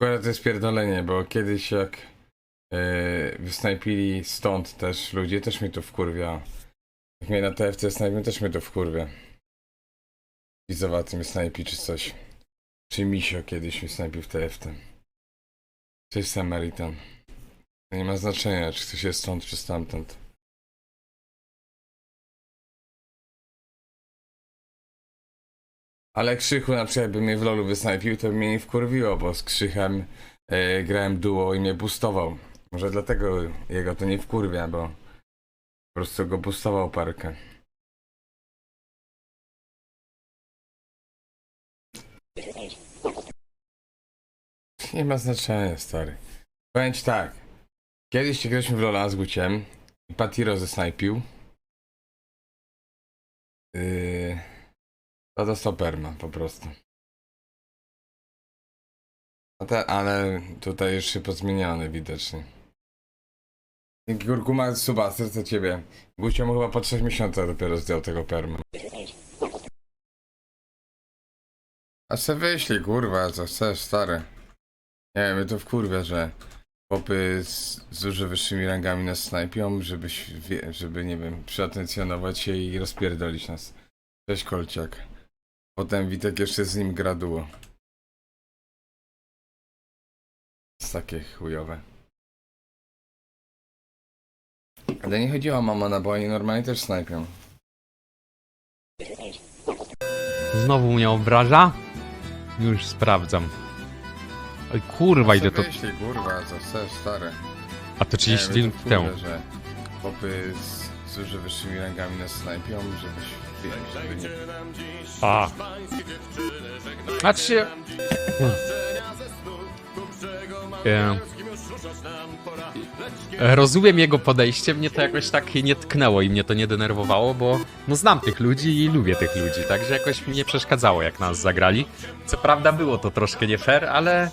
Akurat to jest pierdolenie, bo kiedyś jak yy, wysnajpili stąd też ludzie, też mnie to wkurwia. Jak mnie na TFC snajpią, też mnie to wkurwia. Wizowaty mnie snajpi czy coś. Czy Misio kiedyś mnie snajpił w TFT. Cześć Samaritan. To nie ma znaczenia, czy ktoś jest stąd, czy stamtąd. Ale Krzychu na przykład by mnie w lolu wysnajpił, to by mnie nie wkurwiło, bo z Krzychem e, grałem duo i mnie boostował. Może dlatego jego to nie wkurwia, bo po prostu go boostował parkę. Nie ma znaczenia, stary. Powiem ci tak. Kiedyś się graliśmy w Lola z Guciem i Patiro zesnajpił. Yy... To dostał perma po prostu. Te, ale tutaj już się pozmieniony widocznie. Dzięki Kurkuma suba, serce ciebie. Gucio mu chyba po 3 miesiącach dopiero zdjął tego perma. A se wyślij, kurwa, co chcesz, stary. Nie wiem, to wkurwia, że chłopy z, z dużo wyższymi rangami nas snajpią, żeby, żeby, nie wiem, przeatencjonować się i rozpierdolić nas. Cześć, Kolciak. Potem Witek jeszcze z nim graduło. Jest takie chujowe. Ale nie chodziło o mamona, bo oni normalnie też snajpią. Znowu mnie obraża? Już sprawdzam. Oj kurwa, idę to... Wyślij, kurwa, co chcesz, stary. A to 30 Nie, dni mnie to temu. że chłopy z, z dużo wyższymi rangami nas snajpią, żebyś, wie, żeby nie... A. Znaczy się... E, Rozumiem jego podejście, mnie to jakoś tak nie tknęło i mnie to nie denerwowało, bo no znam tych ludzi i lubię tych ludzi, także jakoś mi nie przeszkadzało jak nas zagrali. Co prawda było to troszkę nie fair, ale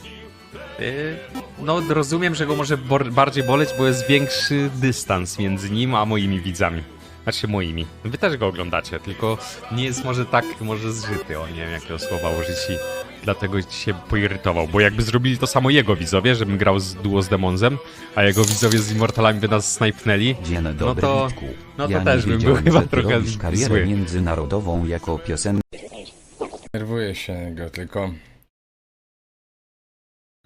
y, no rozumiem, że go może bardziej boleć, bo jest większy dystans między nim a moimi widzami. Znaczy moimi. Wy też go oglądacie, tylko nie jest może tak, może zżyty, o nie wiem jakiego słowa użyć i dlatego się poirytował, bo jakby zrobili to samo jego widzowie, żebym grał z duo z Demonzem, a jego widzowie z Immortalami by nas snajpnęli, Dzień dobry, No to- no to ja też bym był chyba trochę zły. międzynarodową jako piosenkarz. Nerwuję się go, tylko...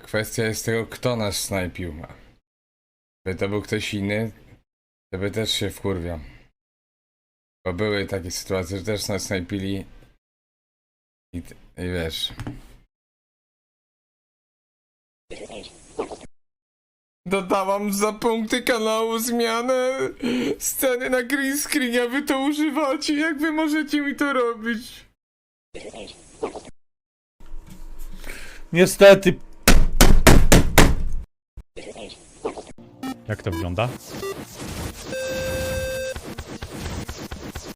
Kwestia jest tego, kto nas snajpił. By to był ktoś inny, to by też się wkurwiał. Bo były takie sytuacje, że też nas snajpili i, i wiesz... Dodałam za punkty kanału zmianę sceny na green screen, a wy to używacie. Jak wy możecie mi to robić? Niestety, Jak to wygląda?